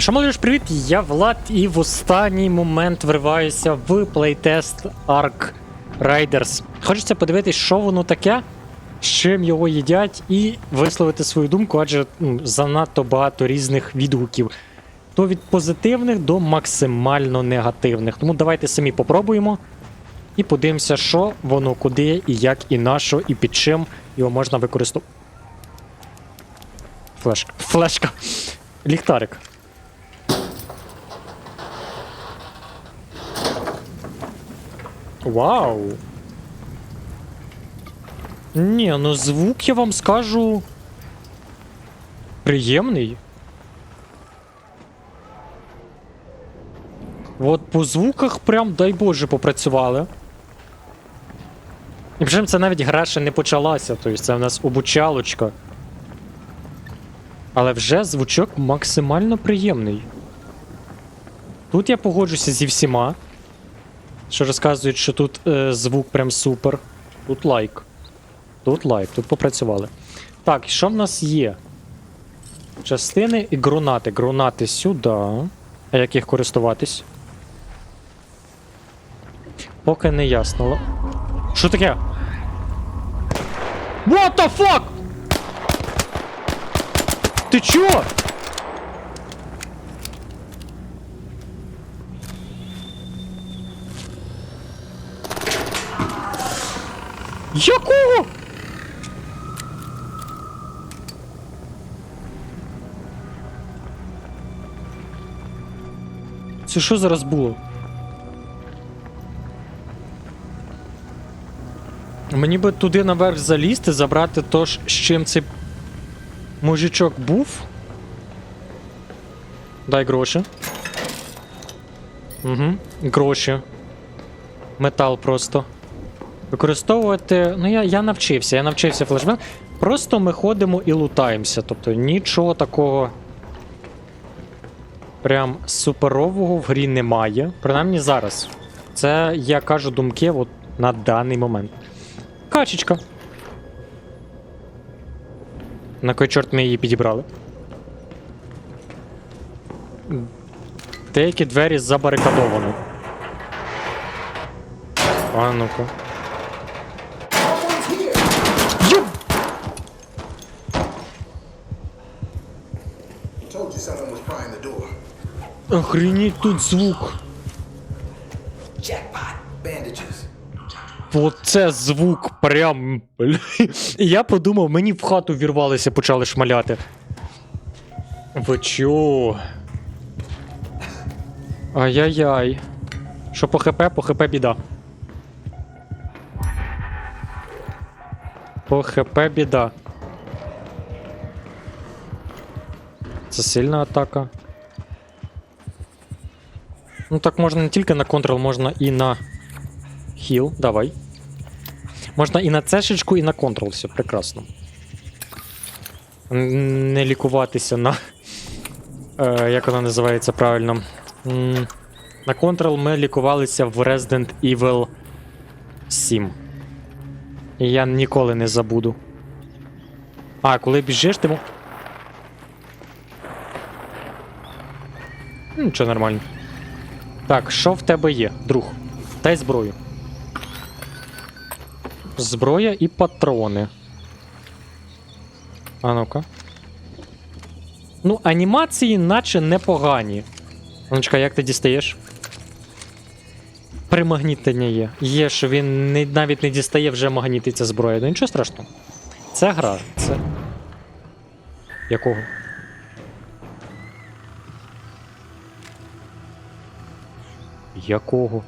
Ну що, молодіж, привіт, я Влад, і в останній момент вриваюся в плейтест Ark Riders. Хочеться подивитись, що воно таке, з чим його їдять, і висловити свою думку, адже ну, занадто багато різних відгуків. То від позитивних до максимально негативних. Тому давайте самі попробуємо і подивимося, що воно куди, і як, і на що, і під чим його можна використовувати. Флешка. Флешка. Ліхтарик. Вау. Ні, ну звук я вам скажу. Приємний. От по звуках прям, дай Боже, попрацювали. І причому це навіть гра ще не почалася, тобто це в нас обучалочка. Але вже звучок максимально приємний. Тут я погоджуся зі всіма що розказують, що тут е, звук прям супер. Тут лайк. Тут лайк, тут попрацювали. Так, що в нас є? Частини і гранати. Гранати сюди. А як їх користуватись? Поки не ясно. Що таке? What the fuck? Ти чо? Це що зараз було? Мені би туди наверх залізти, забрати то, з чим цей мужичок був. Дай гроші. Угу, гроші. Метал просто. Використовувати. Ну, я, я навчився, я навчився флешбек. Просто ми ходимо і лутаємося. Тобто нічого такого прям суперового в грі немає. Принаймні зараз. Це я кажу думки от на даний момент. Качечка. На кой чорт ми її підібрали? Деякі двері забарикадовані. А ну-ка. Охренеть тут звук. Оце звук прям. Я подумав, мені в хату вірвалися, почали шмаляти. Ви чо? Ай-яй-яй. Що по ХП, по ХП біда. По ХП біда. Це сильна атака. Ну так можна не тільки на контрол, можна і на хіл. Давай. Можна і на цешечку, і на контрол. Все прекрасно. Не лікуватися на. Е, як вона називається правильно? На контрол ми лікувалися в Resident Evil 7. І я ніколи не забуду. А, коли біжиш, ти. Нічого нормально. Так, що в тебе є, друг? Дай зброю. Зброя і патрони. А ну-ка. Ну, анімації наче непогані. Аночка, як ти дістаєш? Примагнітення є. Є, що він не, навіть не дістає, вже магнітиться зброя. Ну нічого страшного. Це гра. Це. Якого? Якого?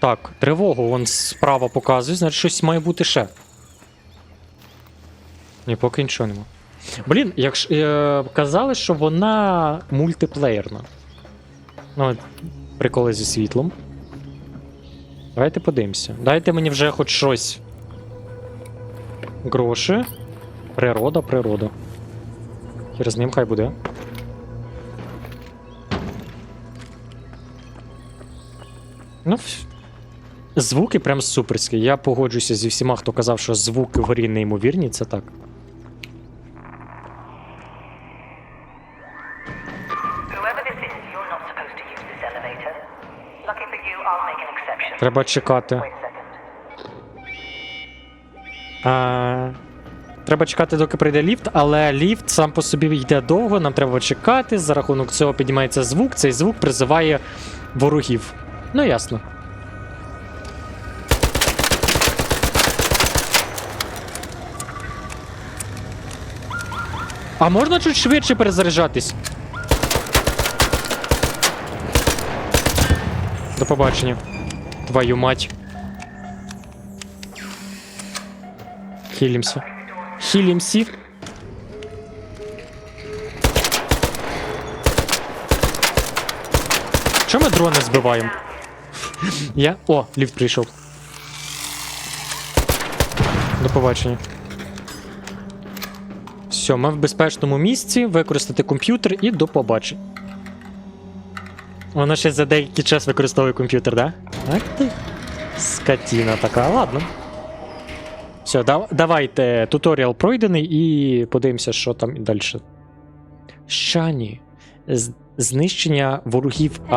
Так, тривогу вон справа показує, значить щось має бути ще. Ні, поки нічого нема. Блін, якщо е, казали, що вона мультиплеєрна. Ну, приколи зі світлом. Давайте подивимося. Дайте мені вже хоч щось. Гроші. Природа, природа. Хір з ним хай буде. Ну, звуки прям суперські. Я погоджуюся зі всіма, хто казав, що звуки в грі неймовірні, це так. Треба чекати. А, треба чекати, доки прийде ліфт, але ліфт сам по собі йде довго, нам треба чекати. За рахунок цього піднімається звук. Цей звук призиває ворогів. Ну, ясно. А можна чуть швидше перезаряджатись? До побачення. Твою мать. Хілімся. Хілімсі. Чому ми дрони збиваємо? Я. О, ліфт прийшов. До побачення. Все, ми в безпечному місці, використати комп'ютер і до побачення. Воно ще за деякий час використовує комп'ютер, да? Ах ти. Скотіна така, ладно. Все, да, давайте. Туторіал пройдений і подивимося, що там далі. Шані. З- знищення ворогів А.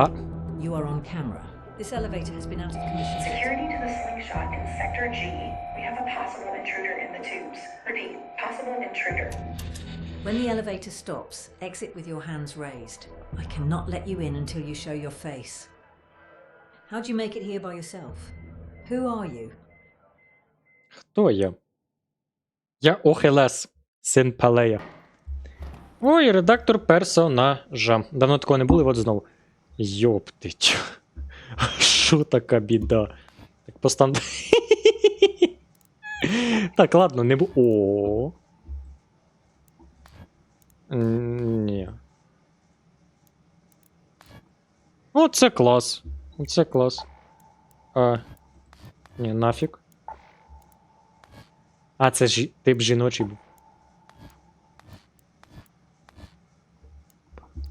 You are on camera. This elevator has been out of commission. since- Security to the slingshot in Sector G. We have a possible intruder in the tubes. Repeat, possible intruder. When the elevator stops, exit with your hands raised. I cannot let you in until you show your face. How'd you make it here by yourself? Who are you? Хто я? Я Охелес, син Палея. Ой, редактор персонажа. Давно такого не було, і от знову. Йоптить. Що така біда? Так постан. Так, ладно, не бу. О. Ні. О, це клас. Це клас. А. Ні, нафіг. А, це ж тип жіночий був.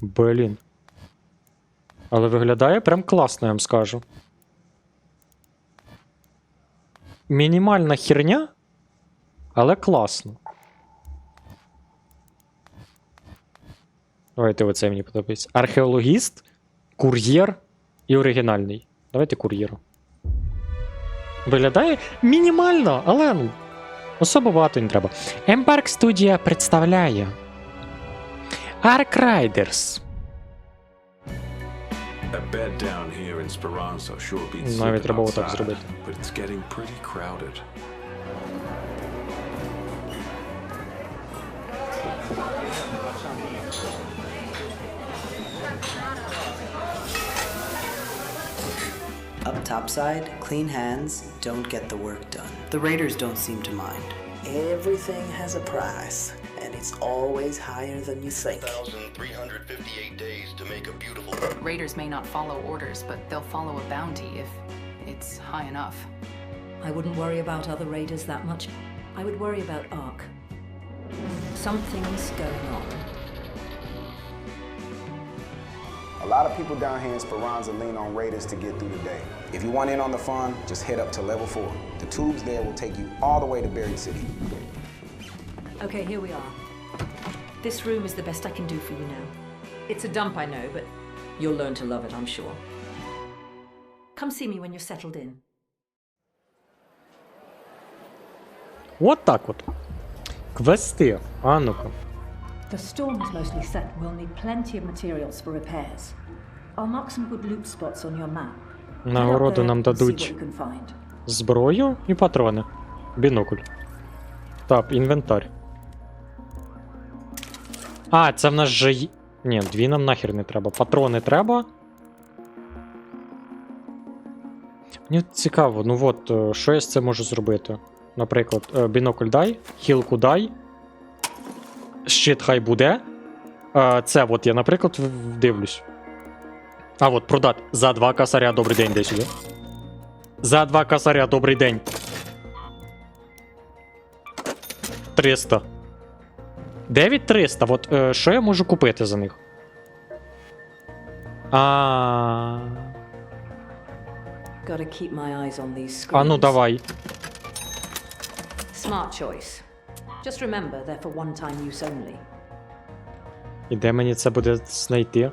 Блін. Але виглядає прям класно, я вам скажу. Мінімальна херня, але класно. Давайте оце мені подобається. Археологіст, кур'єр і оригінальний. Давайте кур'єру. Виглядає мінімально, але ну, особо багато не треба. Embark Studio представляє Ark Riders. Навіть треба отак зробити. Topside, clean hands don't get the work done. The Raiders don't seem to mind. Everything has a price, and it's always higher than you think. 1,358 days to make a beautiful. Raiders may not follow orders, but they'll follow a bounty if it's high enough. I wouldn't worry about other raiders that much. I would worry about Ark. Something's going on. A lot of people down here in Speranza lean on Raiders to get through the day. If you want in on the fun, just head up to level four. The tubes there will take you all the way to Buried City. Okay, here we are. This room is the best I can do for you now. It's a dump, I know, but you'll learn to love it, I'm sure. Come see me when you're settled in. От так от. Квести. А ну-ка. The storm is mostly set. We'll need plenty of materials for repairs. I'll mark some good loot spots on your map. Нагороду нам дадуть зброю і патрони. Бінокль. Так, інвентар. А, це в нас же. Ні, дві нам нахер не треба. Патрони треба. Мені цікаво, ну от, е, що я з цим можу зробити? Наприклад, е, бінокль дай, хілку дай. Щит хай буде. Це от я, наприклад, дивлюсь. А от продати. За два косаря, добрий день, дай сюди. За два косаря, добрий день. 300. 9300. От е, що я можу купити за них? А. А ну давай. Smart choice. Just remember, they're for one-time use only. І де мені це буде знайти?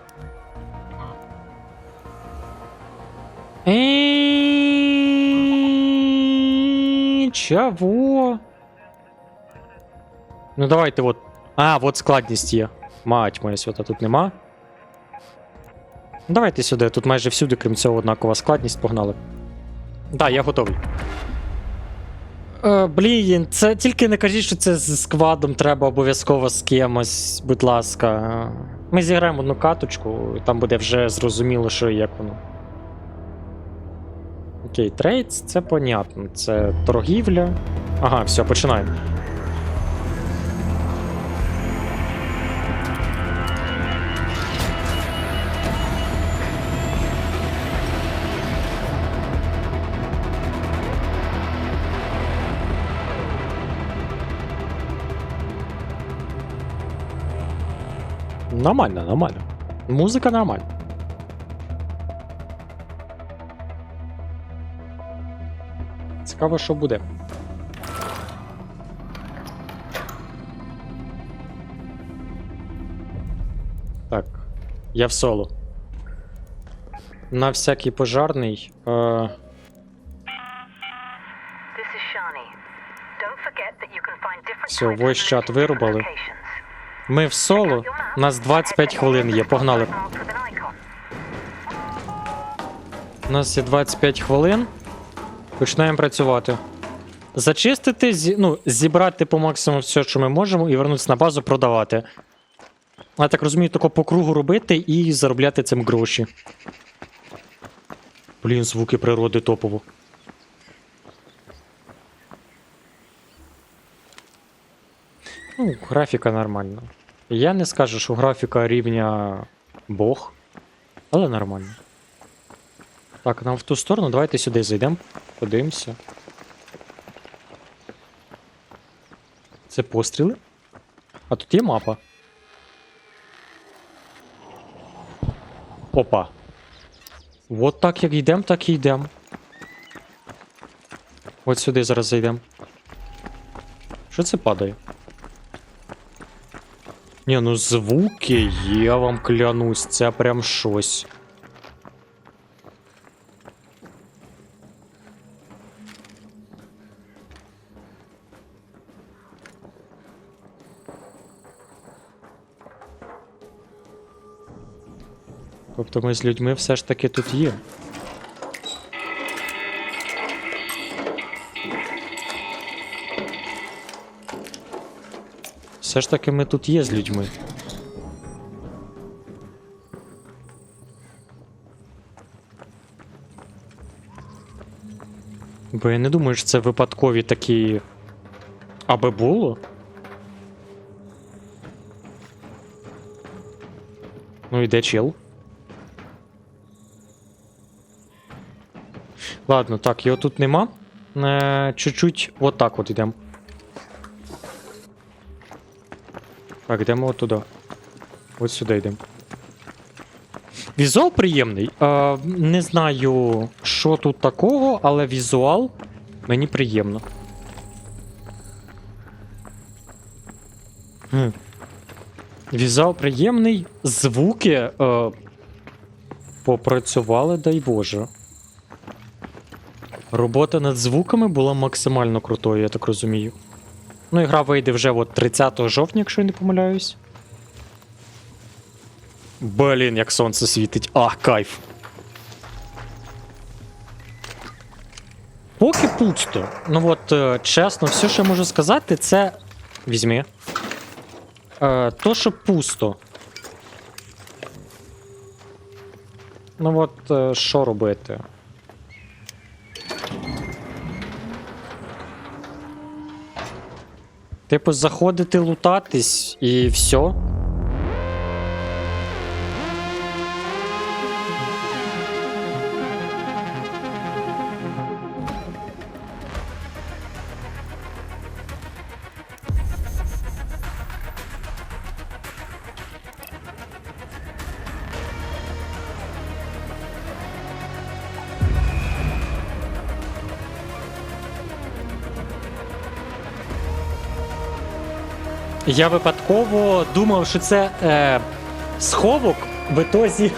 Е, Чого? Ну давайте от. А, от складність є. Мать моя свята, тут нема. Давайте сюди, тут майже всюди, крім цього, однакова складність, погнали. Да, я готовий. Е, блін, це тільки не кажіть, що це з сквадом треба обов'язково з кимось, будь ласка. Ми зіграємо одну каточку, і там буде вже зрозуміло, що і як воно. Окей, трейдс, це понятно. Це торгівля. Ага, все, починаємо. Нормально, нормально. Музика нормальна. Цікаво, що буде. Так, я в соло. На всякий пожарний. Е... Все, voice chat вирубали. Ми в соло. У нас 25 хвилин є. Погнали. У нас є 25 хвилин. Починаємо працювати. Зачистити, зі... ну, зібрати по максимуму все, що ми можемо, і вернутися на базу продавати. Я так розумію, тільки по кругу робити і заробляти цим гроші. Блін, звуки природи топово. Ну, графіка нормальна. Я не скажу, що графіка рівня Бог, але нормально. Так, нам в ту сторону, давайте сюди зайдемо. Подивимося. Це постріли? А тут є мапа. Опа. От так як йдемо, так і йдемо. От сюди зараз зайдемо. Що це падає? Ні, ну звуки, я вам клянусь, це прям щось. Тобто ми з людьми все ж таки тут є. Все ж таки ми тут є з людьми. Бо я не думаю, що це випадкові такі. Аби було. Ну іде чел. Ладно, так, його тут нема. Е, чуть-чуть отак от йдемо. Так, йдемо от туди. От сюди йдемо. Візуал приємний. Е, не знаю, що тут такого, але візуал мені приємно. Хм. Візуал приємний, звуки е, попрацювали, дай Боже. Робота над звуками була максимально крутою, я так розумію. Ну, і гра вийде вже от 30 жовтня, якщо я не помиляюсь. Блін, як сонце світить. А, кайф. Поки пусто. Ну от, е, чесно, все, що я можу сказати, це. Візьми. Е, то, що пусто. Ну от, е, що робити? Типу, заходити лутатись і все. Я випадково думав, що це е, сховок в ітозі.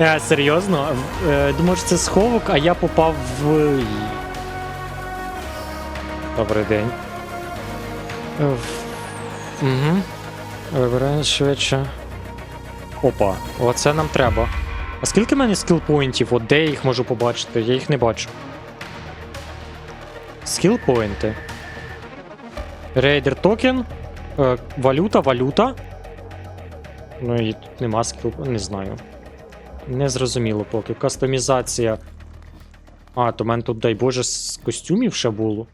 Е, серйозно, е, думав, що це сховок, а я попав в. Добрий день. Угу. Вибираю швидше. Опа, оце нам треба. А скільки в мене скіл-поінтів? От де я їх можу побачити? Я їх не бачу. Скіл-поінти. Рейдер токен. Е, валюта, валюта. Ну і тут нема скіл, не знаю. Не зрозуміло поки. Кастомізація. А, то в мене тут, дай Боже, з костюмів ще було.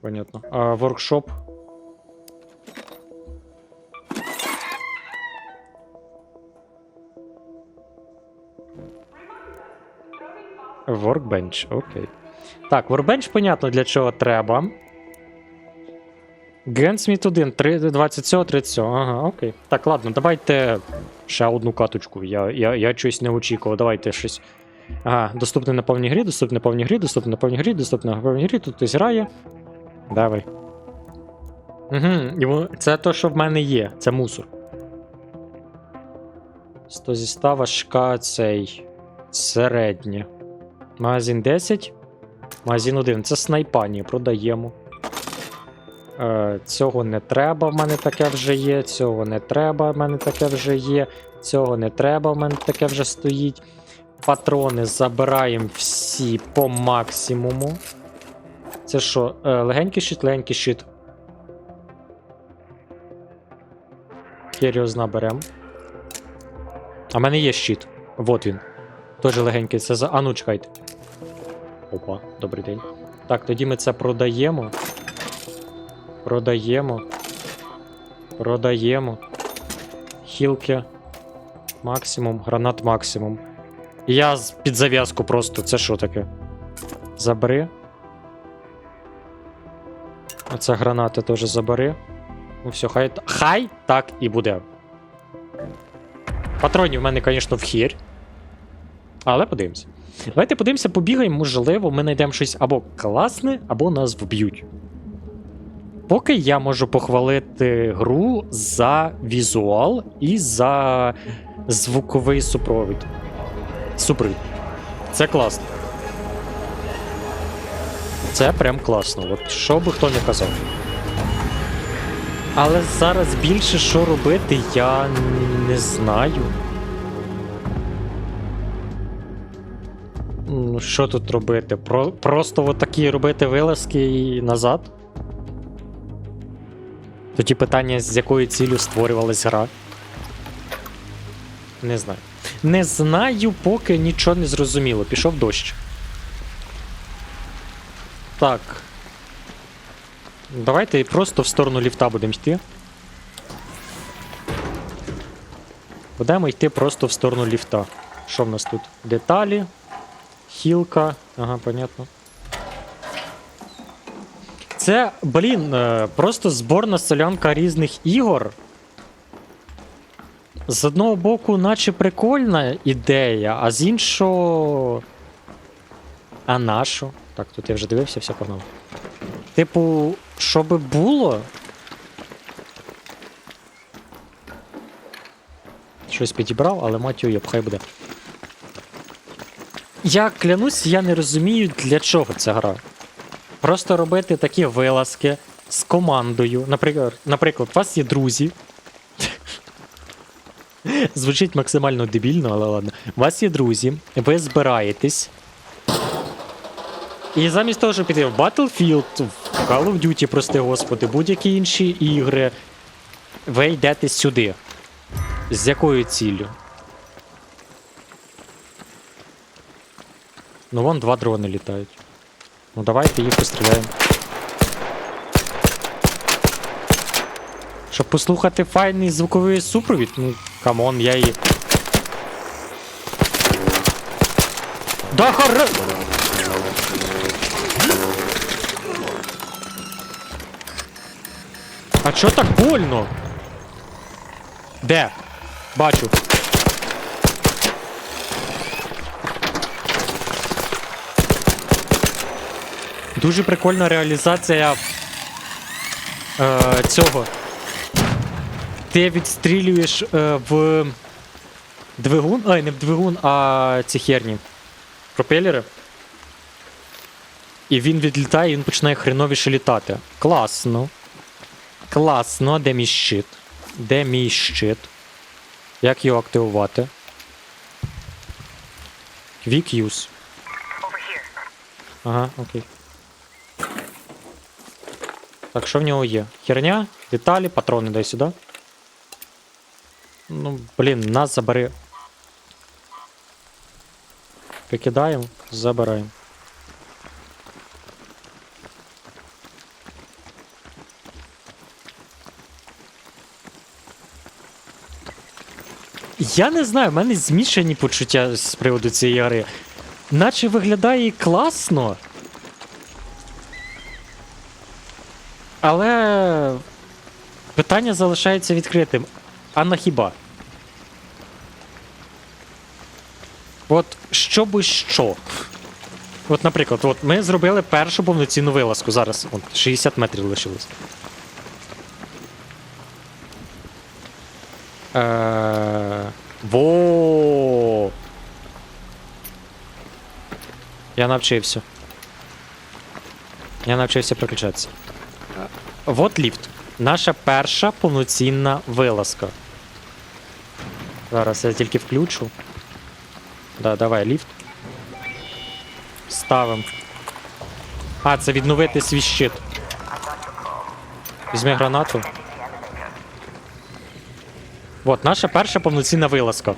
Понятно. А, воркшоп. Workbench, окей. Так, Workbench, понятно, для чого треба. Генсміт 1, 3, 20 цього, 30 цього. Ага, окей. Так, ладно, давайте ще одну каточку. Я, я, я щось не очікував. Давайте щось. Ага, доступне на повній грі, доступне на повній грі, доступне на повній грі, доступне на повній грі, тут хтось грає. Давай. Угу, це то, що в мене є, це мусор. 100 зі 100 важка цей. Середнє. Магазин 10. Магазин 1. Це снайпані, продаємо. Е, цього не треба, в мене таке вже є. Цього не треба, в мене таке вже є. Цього не треба, в мене таке вже стоїть. Патрони забираємо всі по максимуму. Це що? Е, легенький щит, легенький щит. Серйозно берем. А в мене є щит. Вот він. Тоже легенький. Це за. А ну чекайте. Опа, добрий день. Так, тоді ми це продаємо. Продаємо. Продаємо. Хілки. Максимум. Гранат максимум. Я під зав'язку просто. Це що таке? Забери. Оце гранати теж забери. Ну все, хай, хай так і буде. Патронів в мене, звісно, в хір. Але подивимося. Давайте подивимося, побігаємо, можливо, ми знайдемо щось або класне, або нас вб'ють. Поки я можу похвалити гру за візуал і за звуковий супровід. Супровід. Це класно. Це прям класно. От що би хто не казав. Але зараз більше що робити, я не знаю. Ну, що тут робити? Про, просто от такі робити вилазки і назад? Тоді питання, з якою ціллю створювалась гра. Не знаю. Не знаю, поки нічого не зрозуміло. Пішов дощ. Так. Давайте просто в сторону ліфта будемо йти. Будемо йти просто в сторону ліфта. Що в нас тут? Деталі. Хілка. Ага, понятно. Це, блін, е, просто зборна солянка різних ігор. З одного боку, наче прикольна ідея, а з іншого. А нащо? Так, тут я вже дивився, все погнав. Типу, що би було? Щось підібрав, але мать його, хай буде. Я клянусь, я не розумію, для чого ця гра. Просто робити такі вилазки з командою. Наприклад, наприклад, у вас є друзі. Звучить максимально дебільно, але ладно. У вас є друзі, ви збираєтесь. І замість того, щоб піти в Battlefield, в Call of Duty, прости господи, будь-які інші ігри, ви йдете сюди. З якою ціллю? Ну вон два дрони літають. Ну давайте їх постріляємо. Щоб послухати файний звуковий супровід, ну камон, я її. Да хара! А чо так больно? Де? Бачу. Дуже прикольна реалізація е, цього. Ти відстрілюєш е, в двигун. Ай, не в двигун, а ці херні. Пропелери. І він відлітає, і він починає хреновіше літати. Класно. Класно, де мій щит? Де мій щит? Як його активувати? Quick use. Ага, окей. Так, що в нього є? Херня, деталі, патрони дай сюди. Ну, блін, нас забери. Викидаємо, забираємо. Я не знаю, в мене змішані почуття з приводу цієї гри. Наче виглядає класно. Але питання залишається відкритим. А на хіба? От що би що. От, наприклад, от ми зробили першу повноцінну вилазку. Зараз от, 60 метрів лишилось. Е, Во. Я навчився. Я навчився приключатися. Вот ліфт. Наша перша повноцінна вилазка. Зараз я тільки включу. Да, давай ліфт. Ставим. А, це відновити свій щит. Візьми гранату. Вот, наша перша повноцінна вилазка.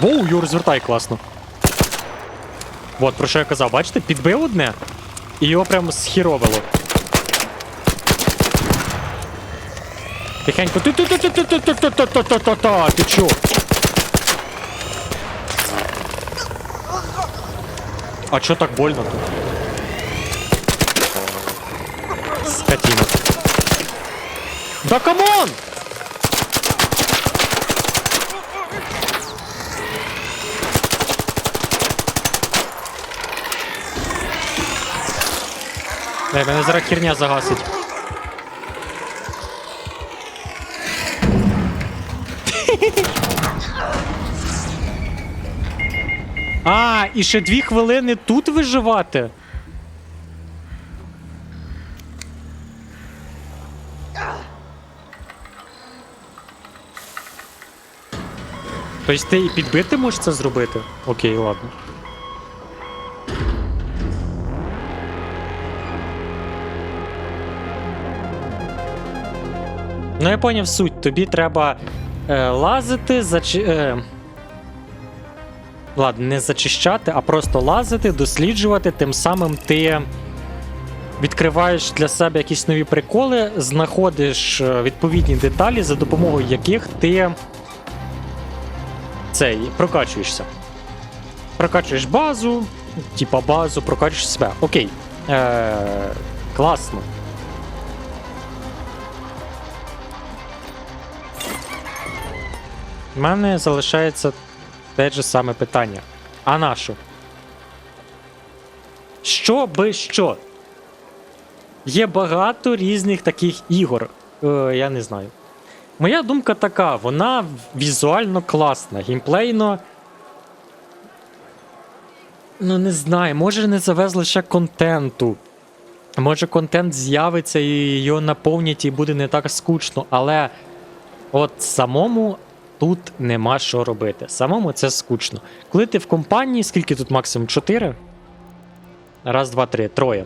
Воу, Юр, звертай класно. Вот, про що я казав, бачите, підбив одне, і його прямо схіровило. Тихенько. ти ти ти ти ти ти ти ти ти ти ти ти ти чо? А чо так больно тут? Скотина. Да камон! Ей, мене зараз херня загасить. А, і ще дві хвилини тут виживати. Тобто ти і підбити можеш це зробити? Окей, ладно. Ну, я поняв суть. Тобі треба е, лазити, зачи... Е... Ладно, не зачищати, а просто лазити, досліджувати. Тим самим ти відкриваєш для себе якісь нові приколи, знаходиш е, відповідні деталі, за допомогою яких ти цей прокачуєшся. Прокачуєш базу, типа базу, прокачуєш себе. Окей. Е, класно. У мене залишається те ж саме питання. А на що? Би що? Є багато різних таких ігор. Е, я не знаю. Моя думка така: вона візуально класна, геймплейно. Ну, не знаю, може не завезли ще контенту. Може контент з'явиться і його наповнять, і буде не так скучно, але от самому тут нема що робити. Самому це скучно. Коли ти в компанії, скільки тут максимум? Чотири? Раз, два, три, троє.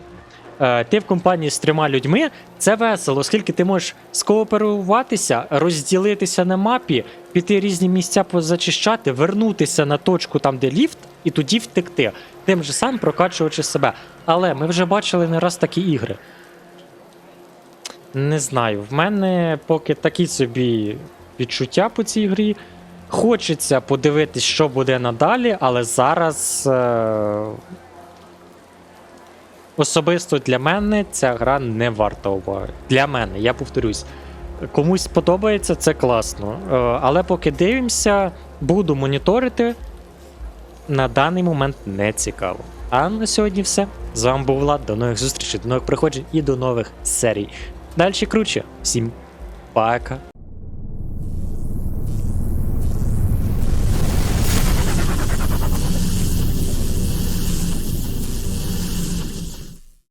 Е, ти в компанії з трьома людьми, це весело, оскільки ти можеш скооперуватися, розділитися на мапі, піти різні місця позачищати, вернутися на точку там, де ліфт, і тоді втекти. Тим же самим прокачуючи себе. Але ми вже бачили не раз такі ігри. Не знаю, в мене поки такі собі відчуття по цій грі. Хочеться подивитись, що буде надалі, але зараз. Е- Особисто для мене ця гра не варта уваги. Для мене, я повторюсь. Комусь подобається, це класно. Е, Але поки дивимося, буду моніторити. На даний момент не цікаво. А на сьогодні все. З вами був Влад. До нових зустрічей, до нових приходжень і до нових серій. Далі круче. Всім пока.